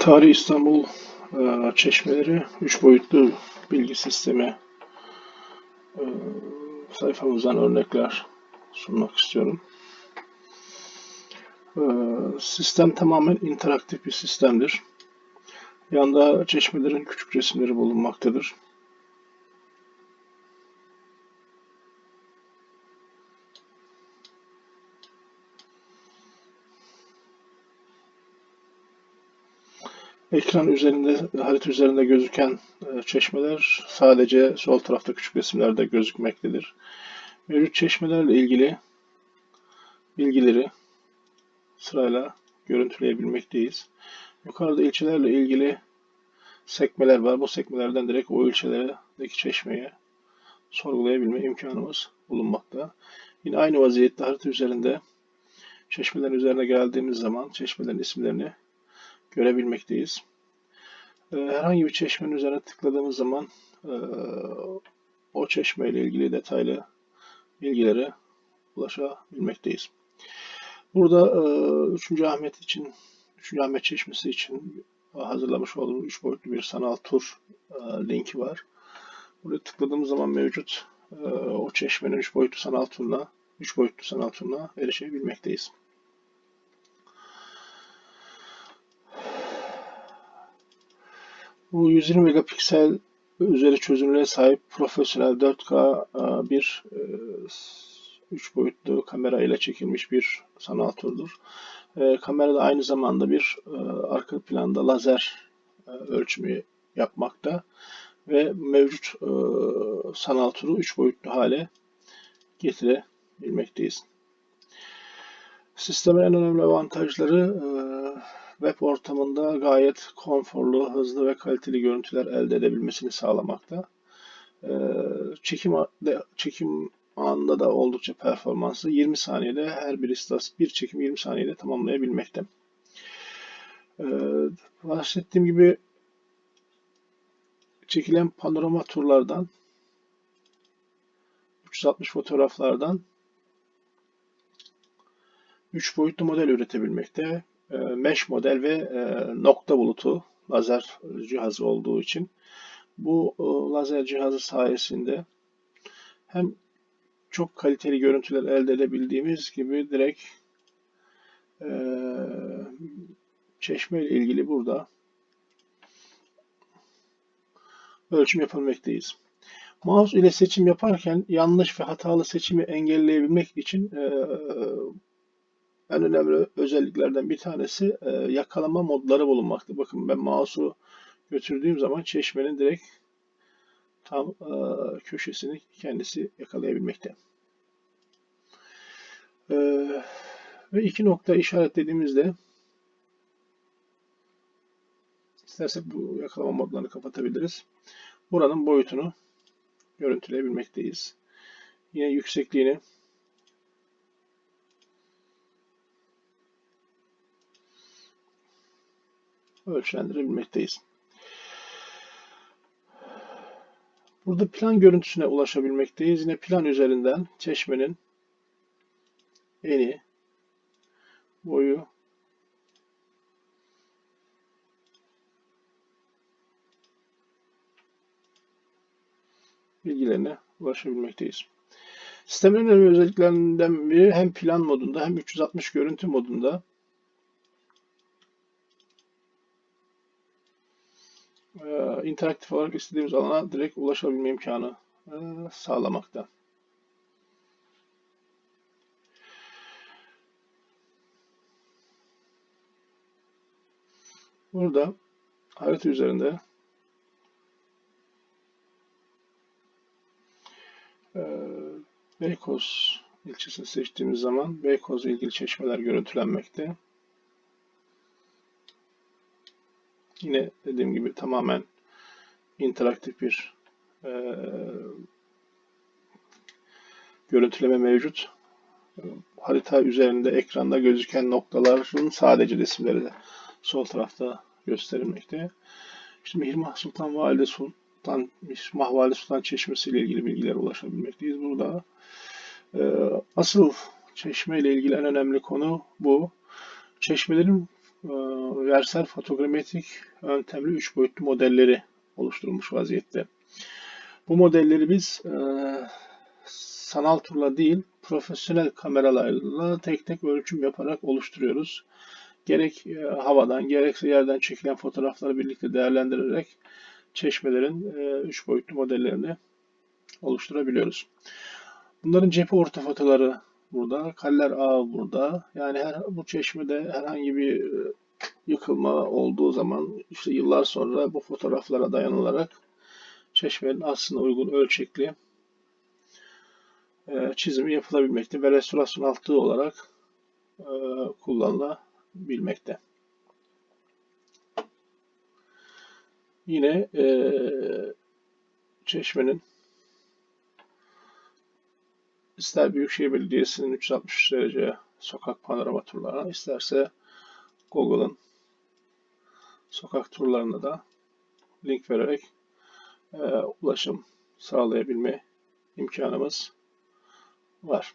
Tarih İstanbul e, Çeşmeleri 3 boyutlu bilgi sistemi e, sayfamızdan örnekler sunmak istiyorum. E, sistem tamamen interaktif bir sistemdir. Yanda çeşmelerin küçük resimleri bulunmaktadır. Ekran üzerinde, harita üzerinde gözüken e, çeşmeler sadece sol tarafta küçük resimlerde gözükmektedir. Mevcut çeşmelerle ilgili bilgileri sırayla görüntüleyebilmekteyiz. Yukarıda ilçelerle ilgili sekmeler var. Bu sekmelerden direkt o ilçelerdeki çeşmeye sorgulayabilme imkanımız bulunmakta. Yine aynı vaziyette harita üzerinde çeşmelerin üzerine geldiğimiz zaman çeşmelerin isimlerini görebilmekteyiz. Ee, herhangi bir çeşmenin üzerine tıkladığımız zaman e, o çeşme ile ilgili detaylı bilgilere ulaşabilmekteyiz. Burada 3. E, Ahmet için 3. Ahmet Çeşmesi için hazırlamış olduğum 3 boyutlu bir sanal tur e, linki var. Buraya tıkladığımız zaman mevcut o çeşmenin 3 boyutlu sanal turuna 3 boyutlu sanal turuna erişebilmekteyiz. Bu 120 megapiksel üzeri çözünürlüğe sahip profesyonel 4K e, bir 3 e, boyutlu kamera ile çekilmiş bir sanal turdur. E, kamerada aynı zamanda bir arka planda lazer ölçümü yapmakta ve mevcut sanal turu 3 boyutlu hale getirebilmekteyiz. Sistemin en önemli avantajları web ortamında gayet konforlu, hızlı ve kaliteli görüntüler elde edebilmesini sağlamakta. Ee, çekim çekim anında da oldukça performanslı. 20 saniyede her bir istas bir çekim 20 saniyede tamamlayabilmekte. Ee, bahsettiğim gibi çekilen panorama turlardan 360 fotoğraflardan 3 boyutlu model üretebilmekte. E, mesh model ve e, nokta bulutu lazer cihazı olduğu için bu e, lazer cihazı sayesinde hem çok kaliteli görüntüler elde edebildiğimiz gibi direkt çeşme ile ilgili burada ölçüm yapabilmekteyiz. Mouse ile seçim yaparken yanlış ve hatalı seçimi engelleyebilmek için en önemli özelliklerden bir tanesi e, yakalama modları bulunmakta. Bakın ben mouse'u götürdüğüm zaman çeşmenin direkt tam e, köşesini kendisi yakalayabilmekte. E, ve iki nokta işaretlediğimizde istersek bu yakalama modlarını kapatabiliriz. Buranın boyutunu görüntüleyebilmekteyiz. Yine yüksekliğini ölçülendirebilmekteyiz. Burada plan görüntüsüne ulaşabilmekteyiz. Yine plan üzerinden çeşmenin eni, boyu, bilgilerine ulaşabilmekteyiz. Sistemin önemli özelliklerinden biri hem plan modunda hem 360 görüntü modunda e, interaktif olarak istediğimiz alana direkt ulaşabilme imkanı e, sağlamakta. Burada harita üzerinde e, Beykoz ilçesini seçtiğimiz zaman Beykoz ilgili çeşmeler görüntülenmekte. Yine dediğim gibi tamamen interaktif bir e, görüntüleme mevcut. Harita üzerinde ekranda gözüken noktaların sadece resimleri de sol tarafta gösterilmekte. İşte Mihrimah Sultan Valide Sultan Mihrimah Valide Sultan Çeşmesi ile ilgili bilgilere ulaşabilmekteyiz. Burada e, asıl çeşme ile ilgili en önemli konu bu. Çeşmelerin versel fotogrametrik yöntemli 3 boyutlu modelleri oluşturulmuş vaziyette. Bu modelleri biz e, sanal turla değil, profesyonel kameralarla tek tek ölçüm yaparak oluşturuyoruz. Gerek e, havadan gerekse yerden çekilen fotoğrafları birlikte değerlendirerek çeşmelerin 3 boyutlu modellerini oluşturabiliyoruz. Bunların cephe ortafotoları burada, kaller ağı burada. Yani her bu çeşmede herhangi bir e, yıkılma olduğu zaman işte yıllar sonra bu fotoğraflara dayanılarak çeşmenin aslında uygun ölçekli e, çizimi yapılabilmekte ve restorasyon altlığı olarak e, kullanılabilmekte. Yine çeşmenin ister Büyükşehir Belediyesi'nin 360 derece sokak panorama turlarına, isterse Google'ın sokak turlarına da link vererek e, ulaşım sağlayabilme imkanımız var.